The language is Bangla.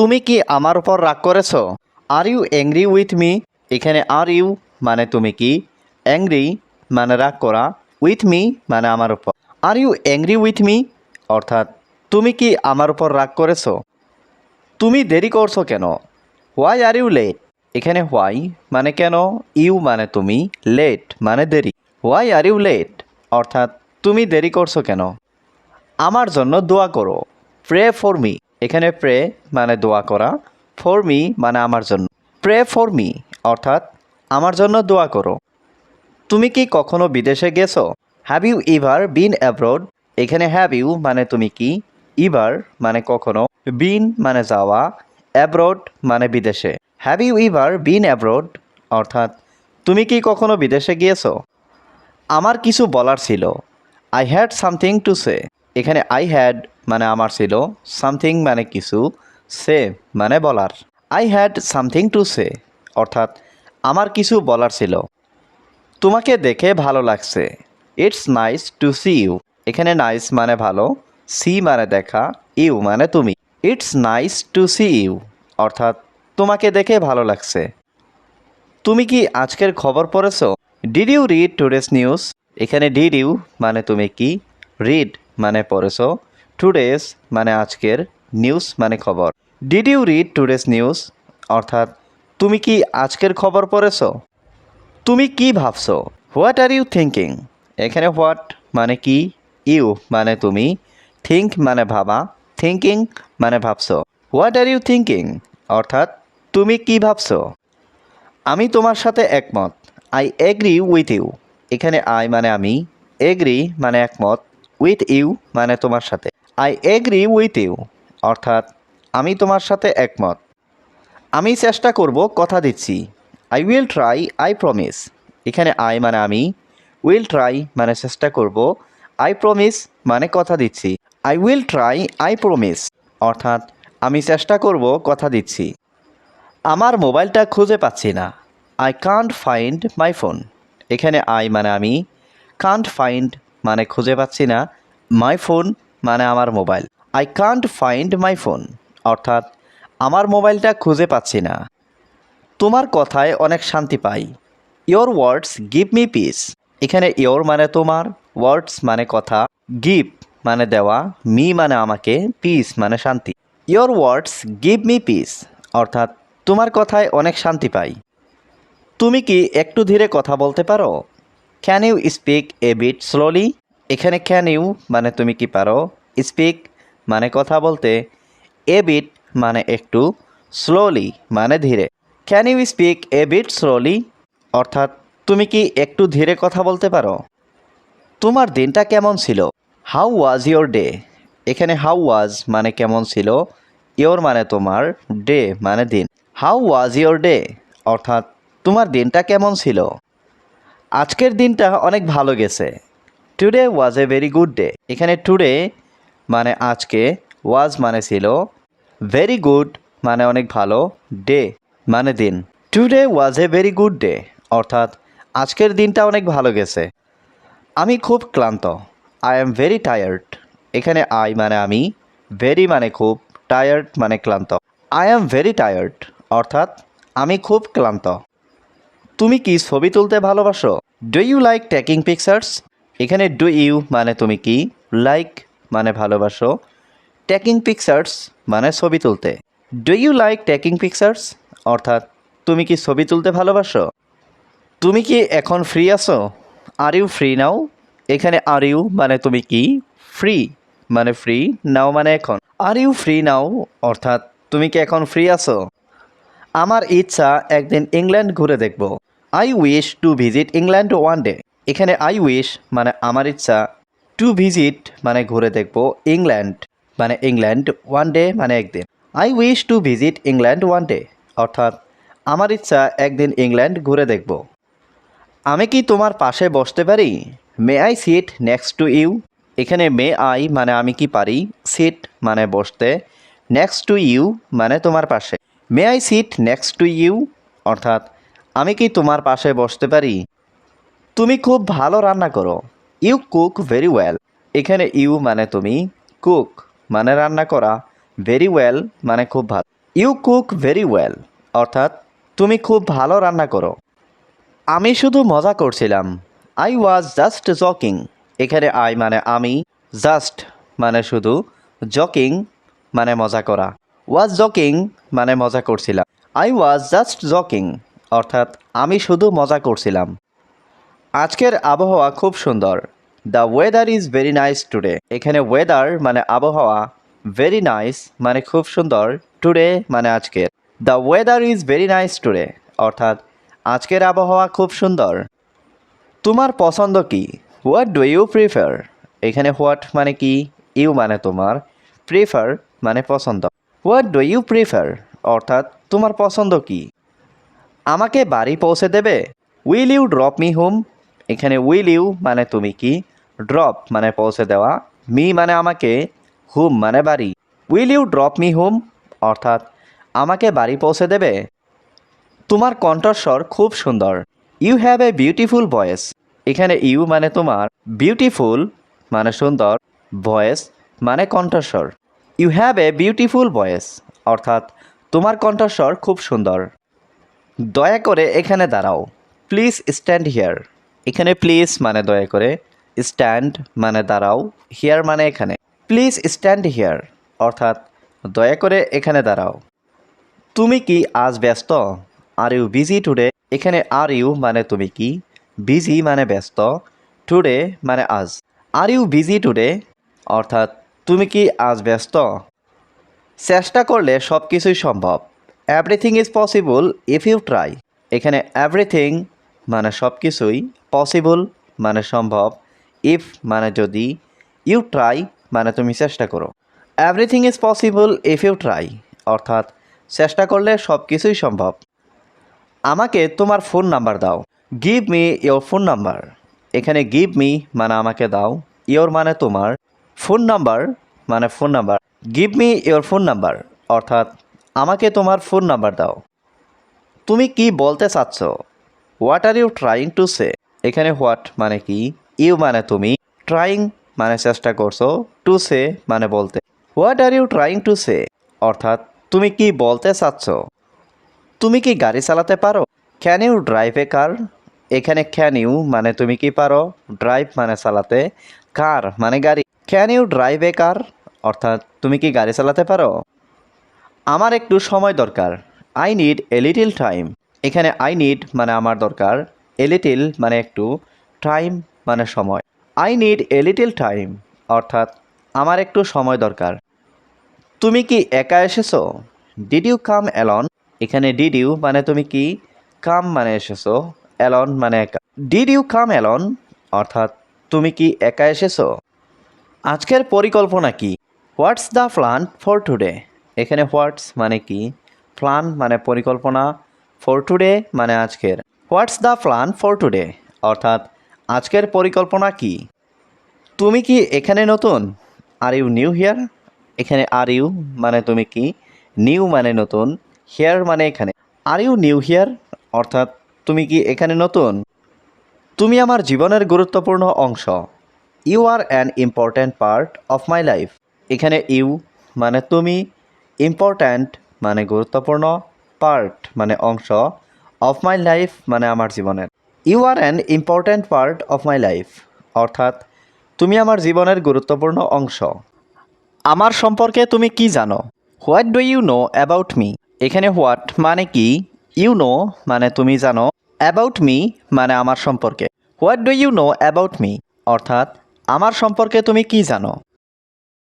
তুমি কি আমার উপর রাগ করেছ? Are you angry with me এখানে আর ইউ মানে তুমি কি? অ্যাংরি মানে রাগ করা। উইথ মি মানে আমার উপর। Are you angry with me অর্থাৎ, তুমি কি আমার উপর রাগ করেছ? তুমি দেরি করছ কেন? হোয়াই আর ইউ লেট এখানে হোয়াই মানে কেন? ইউ মানে তুমি লেট মানে দেরি। হোয়াই আর ইউ লেট অর্থাৎ, তুমি দেরি করছ কেন? আমার জন্য দোয়া করো। প্রে ফর মি এখানে প্রে মানে দোয়া করা ফর মি মানে আমার জন্য। প্রে ফর মি অর্থাৎ আমার জন্য দোয়া করো। তুমি কি কখনো বিদেশে গেছো? Have you ever been abroad এখানে হ্যাভ ইউ মানে তুমি কি? ইভার মানে কখনো। বিন মানে যাওয়া। অ্যাব্রোড মানে বিদেশে। Have you ever been abroad অর্থাৎ তুমি কি কখনো বিদেশে গিয়েছো? আমার কিছু বলার ছিল। I had something to say এখানে আই হ্যাড মানে আমার ছিল সামথিং মানে কিছু, সে মানে বলার। I had something to say অর্থাৎ আমার কিছু বলার ছিল। তোমাকে দেখে ভালো লাগছে। It's nice to see you এখানে নাইস মানে ভালো সি মানে দেখা ইউ মানে তুমি। It's nice to see you অর্থাৎ তোমাকে দেখে ভালো লাগছে। তুমি কি আজকের খবর পড়েছো? Did you read today's news এখানে ডিড ইউ মানে তুমি কি? রিড মানে পড়েছো। টুডেস মানে আজকের নিউজ মানে খবর। Did you read today's news অর্থাৎ, তুমি কি আজকের খবর পড়েছ? তুমি কি ভাবছ? হোয়াট আর ইউ থিঙ্কিং এখানে হোয়াট মানে কি? ইউ মানে তুমি। থিঙ্ক মানে ভাবা। থিঙ্কিং মানে ভাবছ। হোয়াট আর ইউ থিঙ্কিং অর্থাৎ, তুমি কি ভাবছ? আমি তোমার সাথে একমত। আই এগ্রি উইথ ইউ এখানে আই মানে আমি। এগ্রি মানে একমত। উইথ ইউ মানে তোমার সাথে। আই এগ্রি উইথ ইউ অর্থাৎ, আমি তোমার সাথে একমত। আমি চেষ্টা করব কথা দিচ্ছি। I will try I promise এখানে আই মানে আমি। উইল ট্রাই মানে চেষ্টা করব। আই প্রমিস মানে কথা দিচ্ছি। I will try I promise অর্থাৎ, আমি চেষ্টা করব কথা দিচ্ছি। আমার মোবাইলটা খুঁজে পাচ্ছি না। I can't find my phone এখানে আই মানে আমি। কান্ট ফাইন্ড মানে খুঁজে পাচ্ছি না। মাই ফোন মানে আমার mobile. I can't find my phone অর্থাৎ, আমার মোবাইলটা খুঁজে পাচ্ছি না। তোমার কথায় অনেক শান্তি পাই। Your words give me peace এখানে ইয়োর মানে তোমার ওয়ার্ডস মানে কথা গিভ মানে দেওয়া মি মানে আমাকে পিস মানে শান্তি। Your words give me peace অর্থাৎ, তোমার কথায় অনেক শান্তি পাই। তুমি কি একটু ধীরে কথা বলতে পারো? Can you speak a bit slowly এখানে ক্যান ইউ মানে তুমি কি পারো? স্পিক মানে কথা বলতে এ বিট মানে একটু স্লোলি মানে ধীরে। Can you speak a bit slowly অর্থাৎ তুমি কি একটু ধীরে কথা বলতে পারো? তোমার দিনটা কেমন ছিল? হাউ ওয়াজ ইয়োর ডে এখানে হাউ ওয়াজ মানে কেমন ছিল? ইয়োর মানে তোমার ডে মানে দিন। হাউ ওয়াজ ইয়োর ডে অর্থাৎ তোমার দিনটা কেমন ছিল? আজকের দিনটা অনেক ভালো গেছে। Today was a very good day এখানে টুডে মানে আজকে ওয়াজ মানে ছিল ভেরি গুড মানে অনেক ভালো ডে মানে দিন। Today was a very good day অর্থাৎ আজকের দিনটা অনেক ভালো গেছে। আমি খুব ক্লান্ত আই এম ভেরি টায়ার্ড এখানে আই মানে আমি ভেরি মানে খুব টায়ার্ড মানে ক্লান্ত। আই এম ভেরি টায়ার্ড অর্থাৎ আমি খুব ক্লান্ত। তুমি কি ছবি তুলতে ভালোবাসো? Do you like taking pictures এখানে ডু ইউ মানে তুমি কি লাইক মানে ভালোবাসো টেকিং পিকচার্স মানে ছবি তুলতে। Do you like taking pictures অর্থাৎ তুমি কি ছবি তুলতে ভালোবাসো? তুমি কি এখন ফ্রি আছো? আর ইউ ফ্রি নাও এখানে আর ইউ মানে তুমি কি ফ্রি মানে ফ্রি নাও মানে এখন। আর ইউ ফ্রি নাও অর্থাৎ তুমি কি এখন ফ্রি আছো? আমার ইচ্ছা একদিন ইংল্যান্ড ঘুরে দেখব। I wish to visit England one day এখানে আই উইশ মানে আমার ইচ্ছা টু ভিজিট মানে ঘুরে দেখব ইংল্যান্ড মানে ইংল্যান্ড ওয়ান ডে মানে একদিন। I wish to visit England one day অর্থাৎ আমার ইচ্ছা একদিন ইংল্যান্ড ঘুরে দেখব। আমি কি তোমার পাশে বসতে পারি? May I sit next to you এখানে মে আই মানে আমি কি পারি? সিট মানে বসতে। নেক্সট টু ইউ মানে তোমার পাশে। May I sit next to you অর্থাৎ, আমি কি তোমার পাশে বসতে পারি? তুমি খুব ভালো রান্না করো। ইউ কুক ভেরি ওয়েল এখানে ইউ মানে তুমি কুক মানে রান্না করা। ভেরি ওয়েল মানে খুব ভালো। ইউ কুক ভেরি ওয়েল অর্থাৎ তুমি খুব ভালো রান্না করো। আমি শুধু মজা করছিলাম। আই ওয়াজ জাস্ট জকিং এখানে আই মানে আমি জাস্ট মানে শুধু জকিং মানে মজা করা। ওয়াজ জকিং মানে মজা করছিলাম। আই ওয়াজ জাস্ট জকিং অর্থাৎ আমি শুধু মজা করছিলাম। আজকের আবহাওয়া খুব সুন্দর। The weather is very nice today এখানে ওয়েদার মানে আবহাওয়া ভেরি নাইস মানে খুব সুন্দর টুডে মানে আজকের। The weather is very nice today অর্থাৎ আজকের আবহাওয়া খুব সুন্দর। তোমার পছন্দ কি? হোয়াট ডু ইউ প্রিফার এখানে হোয়াট মানে কি? ইউ মানে তোমার। প্রিফার মানে পছন্দ। হোয়াট ডু ইউ প্রিফার অর্থাৎ তোমার পছন্দ কি? আমাকে বাড়ি পৌঁছে দেবে? Will you drop me home এখানে উইল ইউ মানে তুমি কি? ড্রপ মানে পৌঁছে দেওয়া। মি মানে আমাকে। হুম মানে বাড়ি। Will you drop me home অর্থাৎ, আমাকে বাড়ি পৌঁছে দেবে? তোমার কণ্ঠস্বর খুব সুন্দর। You have a beautiful voice এখানে ইউ মানে তোমার। বিউটিফুল মানে সুন্দর। ভয়েস মানে কণ্ঠস্বর। You have a beautiful voice অর্থাৎ, তোমার কণ্ঠস্বর খুব সুন্দর। দয়া করে এখানে দাঁড়াও। প্লিজ স্ট্যান্ড হিয়ার এখানে প্লিজ মানে দয়া করে স্ট্যান্ড মানে দাঁড়াও হিয়ার মানে এখানে। প্লিজ স্ট্যান্ড হিয়ার অর্থাৎ দয়া করে এখানে দাঁড়াও। তুমি কি আজ ব্যস্ত? আর ইউ বিজি টুডে এখানে আর ইউ মানে তুমি কি? বিজি মানে ব্যস্ত। টুডে মানে আজ। আর ইউ বিজি টুডে অর্থাৎ তুমি কি আজ ব্যস্ত? চেষ্টা করলে সব কিছুই সম্ভব। Everything is possible if you try এখানে এভরিথিং মানে সব কিছুই পসিবল মানে সম্ভব ইফ মানে যদি ইউ ট্রাই মানে তুমি চেষ্টা করো। Everything is possible if you try অর্থাৎ চেষ্টা করলে সব কিছুই সম্ভব। আমাকে তোমার ফোন নাম্বার দাও। Give me your phone number এখানে গিভ মি মানে আমাকে দাও ইয়োর মানে তোমার। ফোন নাম্বার মানে phone number give me your phone number অর্থাৎ আমাকে তোমার ফোন নাম্বার দাও। তুমি কি বলতে চাচ্ছ? What are you trying to say এখানে হোয়াট মানে কি? ইউ মানে তুমি। ট্রাইং মানে চেষ্টা করছ। টু সে মানে বলতে। What are you trying to say অর্থাৎ, তুমি কি বলতে চাচ্ছ? তুমি কি গাড়ি চালাতে পারো? Can you drive a car এখানে ক্যান ইউ মানে তুমি কি পারো? ড্রাইভ মানে চালাতে। কার মানে গাড়ি। Can you drive a car অর্থাৎ, তুমি কি গাড়ি চালাতে পারো? আমার একটু সময় দরকার। I need a little time এখানে আই নিড মানে আমার দরকার এ লিটিল মানে একটু টাইম মানে সময়। I need a little time অর্থাৎ আমার একটু সময় দরকার। তুমি কি একা এসেছ? ডিড ইউ কাম অ্যালন এখানে ডিড ইউ মানে তুমি কি? কাম মানে এসেছ অ্যালন মানে একা। ডিড ইউ কাম অ্যালন অর্থাৎ তুমি কি একা এসেছ? আজকের পরিকল্পনা কি? What's the plan for today এখানে হোয়াটস মানে কি? প্ল্যান মানে পরিকল্পনা ফর টুডে মানে আজকের। What's the plan for today অর্থাৎ, আজকের পরিকল্পনা কি? তুমি কি এখানে নতুন? আর ইউ নিউ হিয়ার এখানে আর ইউ মানে তুমি কি? নিউ মানে নতুন। হিয়ার মানে এখানে। আর ইউ নিউ হিয়ার অর্থাৎ, তুমি কি এখানে নতুন? তুমি আমার জীবনের গুরুত্বপূর্ণ অংশ। You are an important part of my life এখানে ইউ মানে তুমি। ইম্পর্ট্যান্ট মানে গুরুত্বপূর্ণ। পার্ট মানে অংশ অফ মাই লাইফ মানে আমার জীবনের। You are an important part of my life অর্থাৎ তুমি আমার জীবনের গুরুত্বপূর্ণ অংশ। আমার সম্পর্কে তুমি কি জানো? What do you know about me এখানে হোয়াট মানে কি? ইউ নো মানে তুমি জানো অ্যাবাউট মি মানে আমার সম্পর্কে। What do you know about me অর্থাৎ আমার সম্পর্কে তুমি কি জানো?